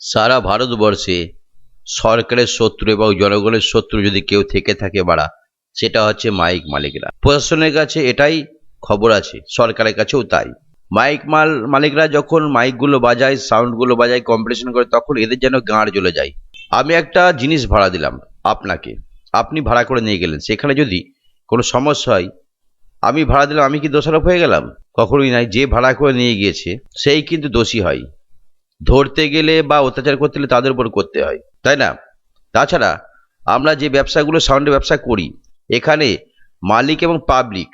সারা ভারতবর্ষে সরকারের শত্রু এবং জনগণের শত্রু যদি কেউ থেকে থাকে বাড়া সেটা হচ্ছে মাইক মালিকরা। প্রশাসনের কাছে এটাই খবর আছে, সরকারের কাছেও তাই। মাইক মাল, মালিকরা যখন মাইকগুলো বাজায়, সাউন্ডগুলো বাজায় কম্পিটিশন করে, তখন এদের যেন গাঁড় জ্বলে যায়। আমি একটা জিনিস ভাড়া দিলাম আপনাকে। আপনি ভাড়া করে নিয়ে গেলেন। সেখানে যদি কোনো সমস্যা হয়, আমি ভাড়া দিলাম, আমি কি দোষারোপ হয়ে গেলাম? কখনোই নাই যে ভাড়া করে নিয়ে গিয়েছে, সেই কিন্তু দোষী হয়। ধরতে গেলে বা অত্যাচার করতে গেলে তাদের উপর করতে হয়, তাই না? তাছাড়া আমরা যে ব্যবসাগুলো সাউন্ডের ব্যবসা করি, এখানে মালিক এবং পাবলিক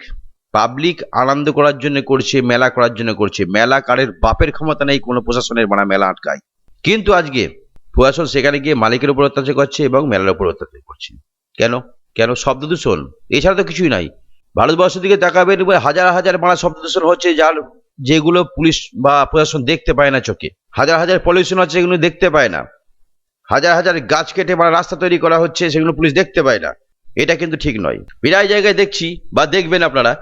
পাবলিক আনন্দ করার জন্য করছে, মেলা করার জন্য করছে। মেলা কারের বাপের ক্ষমতা নেই, কোনো প্রশাসনের বানা মেলা আটকায়। কিন্তু আজকে প্রশাসন সেখানে গিয়ে মালিকের উপর অত্যাচার করছে এবং মেলার উপর অত্যাচার করছে। কেন? কেন? শব্দ দূষণ। এছাড়া তো কিছুই নাই। ভারতবর্ষের দিকে তাকাবেন হাজার হাজার মারা শব্দ দূষণ হচ্ছে, যার যেগুলো পুলিশ বা প্রশাসন দেখতে পায় না চোখে। হাজার হাজার পলিউশন হচ্ছে এগুলো দেখতে পায় না। হাজার হাজার গাছ কেটে বা রাস্তা তৈরি করা হচ্ছে সেগুলো পুলিশ দেখতে পায় না। এটা কিন্তু ঠিক নয়। প্রায় জায়গায় দেখছি বা দেখবেন আপনারা,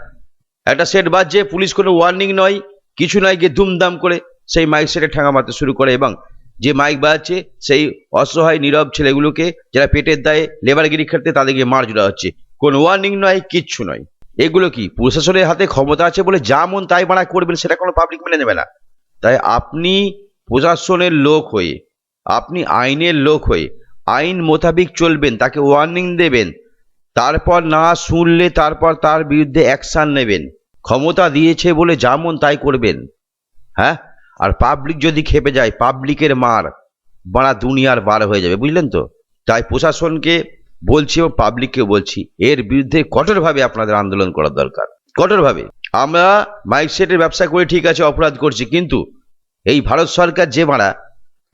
একটা সেট বাজছে, পুলিশ কোনো ওয়ার্নিং নয়, কিছু নয় গিয়ে দুমদাম করে সেই মাইক সেটে ঠেঙা মারতে শুরু করে এবং যে মাইক বাজাচ্ছে সেই অসহায়, নীরব ছেলেগুলোকে যারা পেটের দায়ে লেবারগিরি খেলতে তাদেরকে মার জোড়া হচ্ছে। কোনো ওয়ার্নিং নয়, কিচ্ছু নয়। এগুলো কি? প্রশাসনের হাতে ক্ষমতা আছে বলে যা মন তাই মানা করবেন সেটা কোনো পাবলিক মেনে নেবে না। তাই আপনি প্রশাসনের লোক হয়ে, আপনি আইনের লোক হয়ে, আইন মোতাবিক চলবেন, তাকে ওয়ার্নিং দেবেন, তারপর না শুনলে তারপর তার বিরুদ্ধে অ্যাকশান নেবেন। ক্ষমতা দিয়েছে বলে যেমন তাই করবেন। হ্যাঁ? আর পাবলিক যদি খেপে যায় পাবলিকের মার বাড়া দুনিয়ার বার হয়ে যাবে, বুঝলেন তো? তাই প্রশাসনকে বলছি এবং পাবলিককে বলছি, এর বিরুদ্ধে কঠোরভাবে আপনাদের আন্দোলন করার দরকার। কঠোরভাবে। আমরা মাইক সেটের ব্যবসা করে ঠিক আছে, অপরাধ করছি, কিন্তু এই ভারত সরকার যে মারা,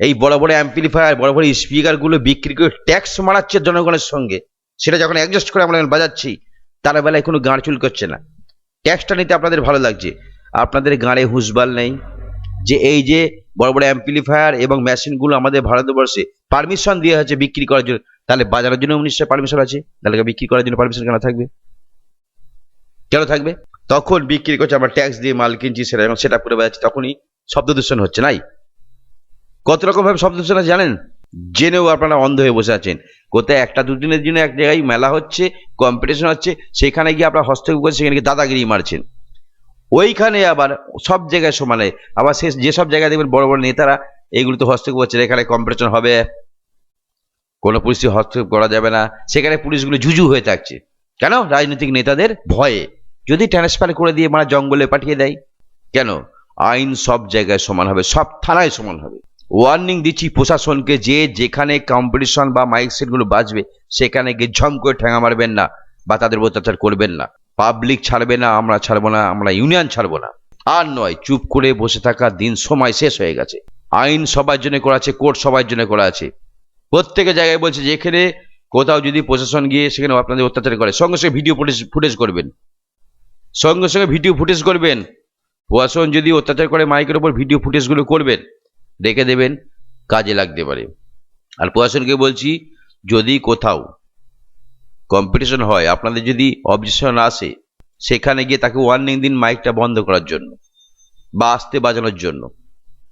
এই বড় বড় অ্যাম্পলিফায়ার বড় বড় স্পিকারগুলো বিক্রি করে ট্যাক্স মারাচ্ছে জনগণের সঙ্গে, সেটা যখন অ্যাডজাস্ট করে আমরা বাজাচ্ছি, তার বেলায় কোনো গাঁড় চুল করছে না। ট্যাক্সটা নিতে আপনাদের ভালো লাগছে। আপনাদের গাঁড়ে হুঁসবাল নেই। যে এই যে বড় বড় অ্যাম্পলিফায়ার এবং মেশিনগুলো আমাদের ভারতবর্ষে পারমিশন দেওয়া হচ্ছে বিক্রি করার জন্য তাহলে বাজারের জন্য নিশ্চয়ই পারমিশন আছে। তাহলে বিক্রি করার জন্য পারমিশন কেন থাকবে? কেন থাকবে? তখন বিক্রি করছে, আমরা ট্যাক্স দিয়ে মাল কিনছি, সেটা যখন সেটা করে বেড়াচ্ছি, তখনই শব্দ দূষণ হচ্ছে, নাই? কত রকম ভাবে শব্দ দূষণ আছে জানেন? জেনেও আপনারা অন্ধ হয়ে বসে আছেন। কোথায় একটা দুদিনের জন্য এক জায়গায় মেলা হচ্ছে কম্পিটিশন হচ্ছে, সেখানে গিয়ে আপনার হস্তক্ষেপ করে সেখানে গিয়ে দাদাগিরি মারছেন। ওইখানে আবার সব জায়গায় সমানে, আবার সে যেসব জায়গায় দেখবেন বড় বড় নেতারা এইগুলো তো হস্তক্ষেপ করছে এখানে কম্পিটিশন হবে। কোনো পুলিশ হস্তক্ষেপ করা যাবে না। সেখানে পুলিশগুলো জুজু হয়ে থাকছে। কেন? রাজনৈতিক নেতাদের ভয়ে। যদি ট্রান্সফার করে দিয়ে মানে জঙ্গলে পাঠিয়ে দেয়, কেন? আইন সব জায়গায় সমান হবে, সব থানায় সমান হবে। ওয়ার্নিং দিচ্ছি প্রশাসনকে যে যেখানে কম্পিটিশন বা মাইক সেটগুলো বাজবে, সেখানে গিয়ে ঝম করে ঠেঙা মারবেন না বা তাদের অত্যাচার করবেন না। পাবলিক ছাড়বে না, আমরা ছাড়বো না, আমরা ইউনিয়ন ছাড়বো না। আর নয়, চুপ করে বসে থাকা দিন সময় শেষ হয়ে গেছে। আইন সবার জন্য করা আছে কোর্ট সবার জন্য করা আছে। প্রত্যেকের জায়গায় বলছে যেখানে কোথাও যদি প্রশাসন গিয়ে সেখানে আপনাদের অত্যাচার করে, সঙ্গে সঙ্গে ভিডিও ফুটেজ ফুটেজ করবেন। সঙ্গে সঙ্গে ভিডিও ফুটেজ করবেন। প্রশাসন যদি অত্যাচার করে মাইকের ওপর ভিডিও ফুটেজগুলো করবেন রেখে দেবেন, কাজে লাগতে পারে। আর প্রশাসনকে বলছি, যদি কোথাও কম্পিটিশন হয়, আপনাদের যদি অবজেকশন আসে, সেখানে গিয়ে তাকে ওয়ার্নিং দিন মাইকটা বন্ধ করার জন্য বা আসতে বাজানোর জন্য।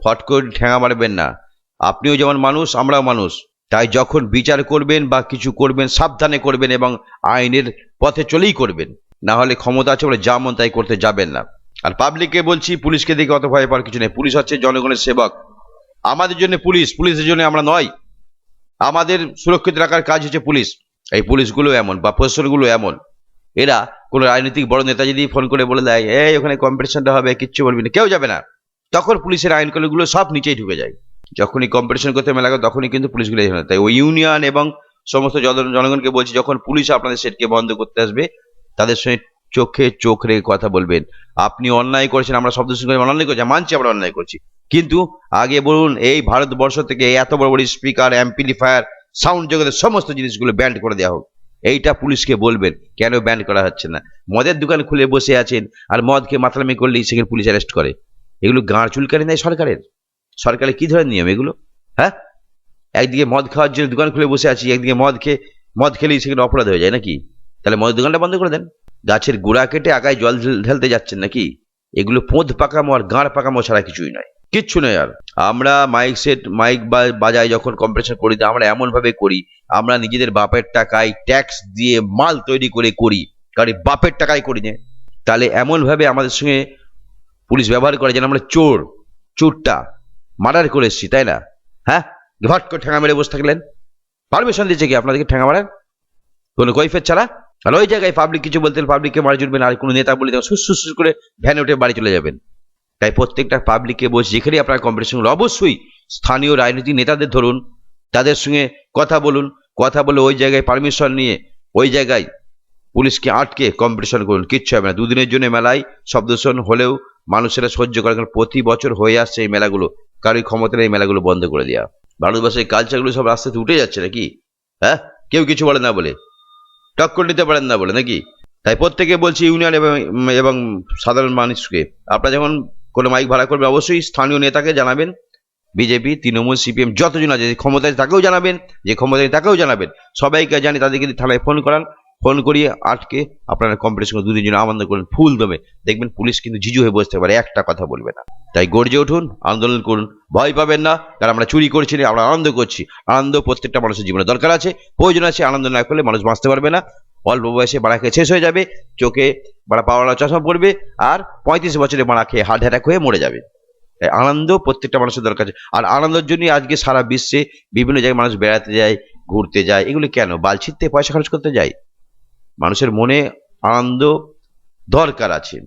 ফট করে ঠেঙা মারবেন না। আপনিও যেমন মানুষ, আমরাও মানুষ। তাই যখন বিচার করবেন বা কিছু করবেন, সাবধানে করবেন এবং আইনের পথে চলেই করবেন। না হলে ক্ষমতা আছে বলে যা মন তাই করতে যাবেন না। আর পাবলিককে বলছি, পুলিশকে দেখে অত ভয় পাওয়ার কিছু নেই। পুলিশ হচ্ছে জনগণের সেবক। আমাদের জন্য পুলিশ, পুলিশের জন্য আমরা নয়। আমাদের সুরক্ষিত রাখার কাজ হচ্ছে পুলিশ। এই পুলিশগুলো এমন বা প্রশাসনগুলো এমন। এরা কোনো রাজনৈতিক বড় নেতা যদি ফোন করে বলে দেয়, এই, ওখানে কম্পিটিশনটা হবে, কিচ্ছু বলবি না। কেউ যাবে না। তখন পুলিশের আইন কলগুলো সব নিচেই ঢুকে যায়। যখনই কম্পিটিশন করতে মেলা করে তখনই কিন্তু পুলিশগুলো এখানে। তাই ওই ইউনিয়ন এবং সমস্ত জনগণকে বলছি, যখন পুলিশ আপনাদের সেটকে বন্ধ করতে আসবে, তাদের সঙ্গে চোখে চোখ রেখে কথা বলবেন। আপনি অন্যায় করেছেন, আমরা শব্দ শুনে অন্যায় করছি, মানছি আমরা অন্যায় করছি। কিন্তু আগে বলুন, এই ভারতবর্ষ থেকে এত বড় বড় স্পিকার অ্যাম্পিলিফায়ার সাউন্ড জগতের সমস্ত জিনিসগুলো ব্যান্ড করে দেওয়া হোক। এইটা পুলিশকে বলবেন, কেন ব্যান্ড করা হচ্ছে না? মদের দোকান খুলে বসে আছেন, আর মদকে মাতলামি করলেই সেখানে পুলিশ অ্যারেস্ট করে। এগুলো গাঁড় চুলকানি নেই সরকারের? সরকারের কি ধরনের নিয়ম এগুলো? হ্যাঁ? একদিকে মদ খাওয়ার জন্য দোকান খুলে বসে আছি, একদিকে মদ খেয়ে, মদ খেলেই সেখানে অপরাধ হয়ে যায় নাকি? তাহলে মদের দোকানটা বন্ধ করে দেন। গাছের গোড়া কেটে আগায় জল ঢেল- ঢেলতে যাচ্ছেন নাকি? এগুলো পোঁদ পাকামো আর গাঁড় পাকামো ছাড়া কিছুই নয়। কিচ্ছু নয় আর। আমরা মাইক সেট, মাইক বাজায় যখন কম্পিটিশন করি আমরা এমন ভাবে করি, আমরা নিজেদের বাপের টাকায় ট্যাক্স দিয়ে মাল তৈরি করে করি, কারণ বাপের টাকায় করি না। তাহলে এমন ভাবে আমাদের সঙ্গে পুলিশ ব্যবহার করে যেন আমরা চোর, চোরটা মার্ডার করে এসছি, তাই না? হ্যাঁ? ঘট করে ঠেঙা মেরে বসে থাকলেন। পারমিশন দিয়েছে কি আপনাদেরকে ঠেঙা মারার? কোনো কৈফের ছাড়া? আর ওই জায়গায় পাবলিক কিছু বলতে পাবলিককে মারি জুটবেন, আর কোনো নেতা বলে সুস সুস করে ভ্যানে উঠে বাড়ি চলে যাবেন। তাই প্রত্যেকটা পাবলিককে বসে যেখানেই আপনার কম্পিটিশন হলো অবশ্যই স্থানীয় রাজনীতি নেতাদের ধরুন, তাদের সঙ্গে কথা বলুন, কথা বলে ওই জায়গায় পারমিশন নিয়ে, ওই জায়গায় পুলিশকে আটকে কম্পিটিশন করুন, কিচ্ছু হবে না। দুদিনের জন্য মেলায় শব্দূষণ হলেও মানুষেরা সহ্য করে প্রতি বছর হয়ে আসছে এই মেলাগুলো। কারোর ক্ষমতা এই মেলাগুলো বন্ধ করে দেওয়া ভারতবর্ষের কালচারগুলো সব আস্তে উঠে যাচ্ছে নাকি? হ্যাঁ? কেউ কিছু বলে না বলে। টক্কর নিতে পারেন না বলে নাকি? তাই প্রত্যেকে বলছি ইউনিয়ন এবং এবং সাধারণ মানুষকে, আপনারা যখন কোনো মাইক ভাড়া করবেন, অবশ্যই স্থানীয় নেতাকে জানাবেন। বিজেপি তৃণমূল সিপিএম যতজন আছে, যে ক্ষমতায় তাকেও জানাবেন, যে ক্ষমতায় তাকেও জানাবেন। সবাইকে জানি তাদেরকে দিয়ে থানায় ফোন করান। ফোন করিয়ে আটকে আপনারা কম্পিটিশন দুদিন জন্য আনন্দ করেন, ফুল দমে। দেখবেন পুলিশ কিন্তু জিজু হয়ে বসতে পারে, একটা কথা বলবে না। তাই গর্জে উঠুন, আন্দোলন করুন। ভয় পাবেন না, কারণ আমরা চুরি করছি না আমরা আনন্দ করছি। আনন্দ প্রত্যেকটা মানুষের জীবনে দরকার আছে। প্রয়োজন আছে আনন্দ না করলে মানুষ বাঁচতে পারবে না। অল্প বয়সে বাড়া খেয়ে শেষ হয়ে যাবে, চোখে বাড়া পাওয়ালা চশমা পড়বে আর পঁয়ত্রিশ বছরে বাড়া খেয়ে হার্ট অ্যাটাক হয়ে মরে যাবে। তাই আনন্দ প্রত্যেকটা মানুষের দরকার আছে। আর আনন্দের জন্যই আজকে সারা বিশ্বে বিভিন্ন জায়গায় মানুষ বেড়াতে যায়, ঘুরতে যায়। এগুলো কেন? বালছিতে পয়সা খরচ করতে যায়। মানুষের মনে আনন্দ দরকার আছে।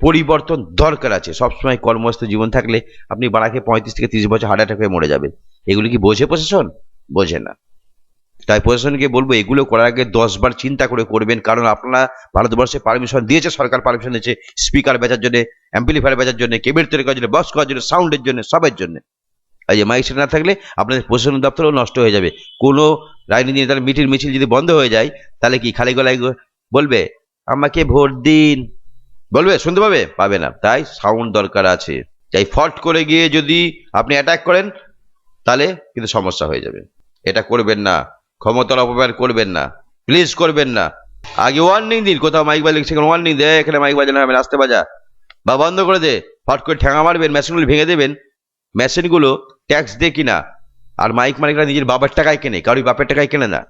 পরিবর্তন দরকার আছে। সবসময় কর্মস্থ জীবন থাকলে আপনি বাড়াকে পঁয়ত্রিশ থেকে তিরিশ বছর হার্ট অ্যাটাক হয়ে মরে যাবেন। এগুলি কি বোঝে প্রশাসন? বোঝে না। তাই প্রশাসনকে বলব, এগুলো করার আগে দশবার চিন্তা করে করবেন। কারণ আপনারা ভারতবর্ষে পারমিশন দিয়েছে, সরকার পারমিশন দিয়েছে স্পিকার বেচার জন্য অ্যাম্পলিফায়ার বেচার জন্য কেবিল তৈরি করার জন্য বক্স করার জন্য সাউন্ডের জন্য, সবের জন্য। আর যে মাইক না থাকলে আপনাদের প্রশাসন দপ্তরও নষ্ট হয়ে যাবে। কোনো রাজনীতি নেতার মিটিং মিছিল যদি বন্ধ হয়ে যায়, তাহলে কি খালি গলায় বলবে, আমাকে ভোট দিন। বলবে, শুনতে পাবে? পাবে না। তাই সাউন্ড দরকার আছে। তাই ফল্ট করে গিয়ে যদি আপনি অ্যাটাক করেন, তাহলে কিন্তু সমস্যা হয়ে যাবে। এটা করবেন না। ক্ষমতার অপব্যবহার করবেন না। প্লিজ করবেন না। আগে ওয়ার্নিং দিন। কোথাও মাইক বাজলে সেখানে ওয়ার্নিং দে এখানে মাইক বাজানো হবে রাস্তে বাজা। বা বন্ধ করে দে। ফট করে ঠ্যাঙা মারবেন মেশিনগুলো ভেঙে দেবেন। মেশিনগুলো ট্যাক্স দিয়ে কিনা? আর মাইক মালিকরা নিজের বাবার টাকায় কেনে, কারোর বাপের টাকায় কেনে না।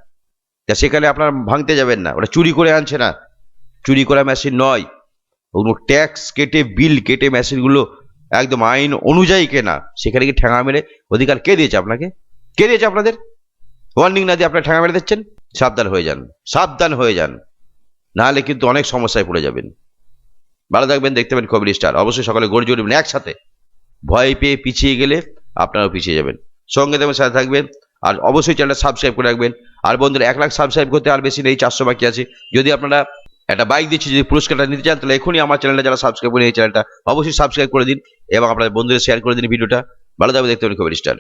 তা সেখানে আপনার ভাঙতে যাবেন না। ওটা চুরি করে আনছে না। চুরি করা মেশিন নয়। ওগুলো ট্যাক্স কেটে বিল কেটে মেশিনগুলো একদম আইন অনুযায়ী কেনা। সেখানে কি ঠ্যাঙা মেরে অধিকার কে দিয়েছে আপনাকে? কে দিয়েছে আপনাদের? ওয়ার্নিং না দিয়ে আপনারা ঠ্যাঙা মেরে দিচ্ছেন? সাবধান হয়ে যান, সাবধান হয়ে যান। নাহলে কিন্তু অনেক সমস্যায় পড়ে যাবেন। ভালো থাকবেন, দেখতে পাবেন খবর স্টার অবশ্যই সকালে গড়ে উঠবেন একসাথে। ভয় পেয়ে পিছিয়ে গেলে আপনারাও পিছিয়ে যাবেন। সঙ্গে দেবেন সাথে থাকবেন। আর অবশ্যই চ্যানেলটা সাবস্ক্রাইব করে রাখবেন। আর বন্ধুরা, এক লাখ সাবস্ক্রাইব করতে আর বেশি নেই, চারশো বাকি আছে। যদি আপনারা একটা বাইক দিচ্ছি, যদি পুরস্কারটা নিতে চান, তাহলে এখনই আমার চ্যানেলটা যারা সাবস্ক্রাইব করে এই চ্যানেলটা অবশ্যই সাবস্ক্রাইব করে দিন এবং আপনাদের বন্ধুদের শেয়ার করে দিন ভিডিওটা ভালো থাকবে দেখতে পাবেন খবর স্টার